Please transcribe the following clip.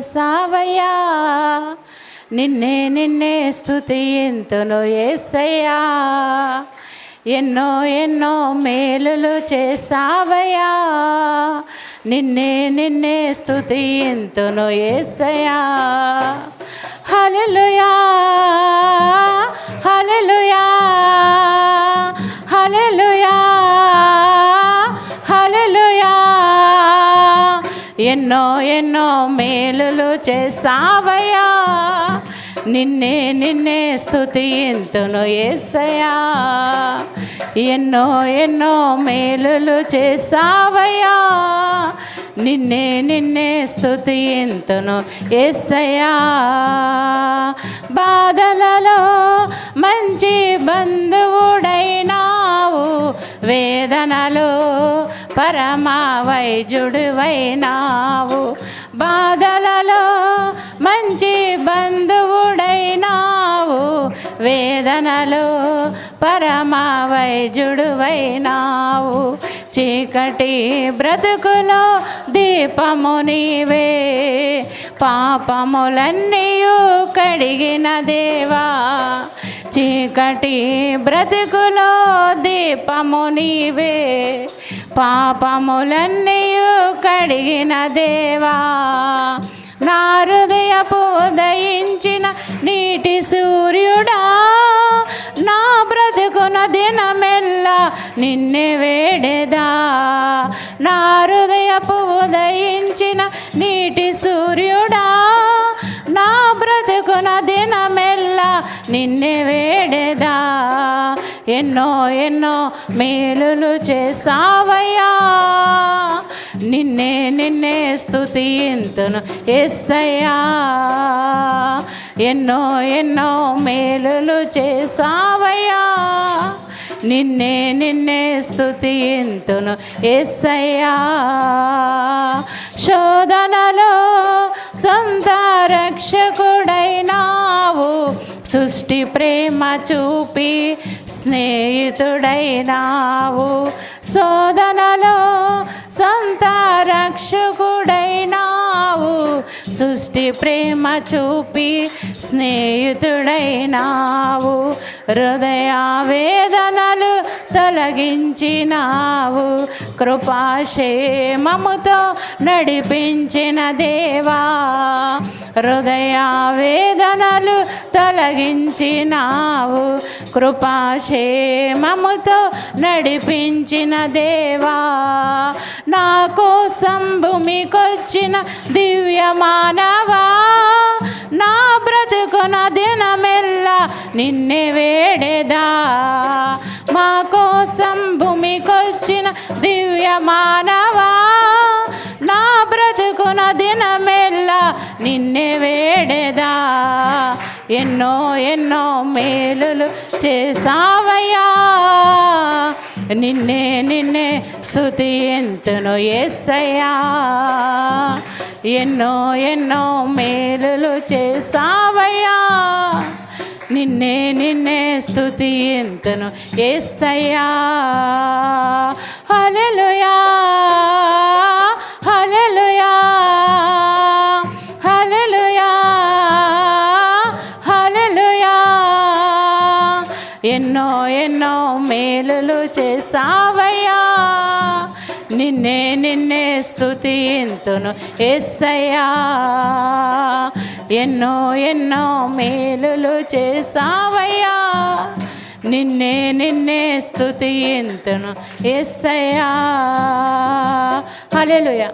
సావయ్యా నిన్నే నిన్నే స్థుతింతును ఏసయ్యా. ఎన్నో ఎన్నో మేలులు చేసావయ్యా నిన్నే నిన్నే స్థుతింతును ఏసయ్యా. ఎన్నో ఎన్నో మేలులు చేసావయ్యా నిన్నే నిన్నే స్థుతి ఎంతును ఏసయా ఎన్నో ఎన్నో మేలులు చేసావయ్యా నిన్నే నిన్నే స్థుతి ఎంతును ఏసయా బాధలలో మంచి బంధువుడైనావు. వేదనలో పరమా వైద్యుడివైనావు బాధలలో మంచి బంధువుడైనావు. వేదనలో పరమా వైద్యుడివైనావు చీకటి బ్రతుకులో దీపము నీవే. పాపములన్నీయు కడిగిన దేవా. చీకటి బ్రతుకులో దీపము నీవే. పాపములన్నీయు కడిగిన దేవా నా హృదయపు ఉదయించిన నీటి సూర్యుడా నా బ్రతుకున దినమెల్లా నిన్నే వేడెదా. నా హృదయపు ఉదయించిన నీటి సూర్యుడా నా బ్రతుకున దినమెల్లా నిన్నే వేడెదా. ఎన్నో ఎన్నో మేలులు చేసావయ్యా నిన్నే నిన్నే స్థుతింతును ఎస్సయ్యా ఎన్నో ఎన్నో మేలులు చేసావయ్యా నిన్నే నిన్నే స్థుతింతును ఎస్సయ్యా శోధనలో సొంత రక్షకుడైనావు. సృష్టి ప్రేమ చూపి స్నేహితుడైనావు. శోధనలో సొంత రక్షకుడైనావు. సృష్టి ప్రేమ చూపి స్నేహితుడైనావు. హృదయ వేదనలు తొలగించినావు. కృపాక్షేమముతో నడిపించిన దేవా. హృదయ వేదనలు తొలగించినావు. కృపాక్షేమముతో నడిపించిన దేవా. నా కోసం భూమికొచ్చిన దివ్య మానవా నిన్నే వేడేదా? మా కోసం భూమికొచ్చిన దివ్య మానవా? నా బ్రతుకున దినమెల్లా నిన్నే వేడేదా? ఎన్నో ఎన్నో మేలులు చేసావయ్యా నిన్నే నిన్నే స్థుతి ఎంతను ఎస్సయ్యా ఎన్నో ఎన్నో మేలులు చేసా నిన్నే నిన్నే స్థుతి ఎంతను ఎస్సయ్యా హలలుయా హలలుయా హలలుయా హలలుయా ఎన్నో ఎన్నో మేలులు చేసావయ్యా నిన్నే నిన్నే స్థుతింతును ఎస్సయ్యా ఎన్నో ఎన్నో మేలులు చేసావయ్యా నిన్నే నిన్నే స్థుతి ఎంతను ఎస్సయ్యా. హల్లెలూయా.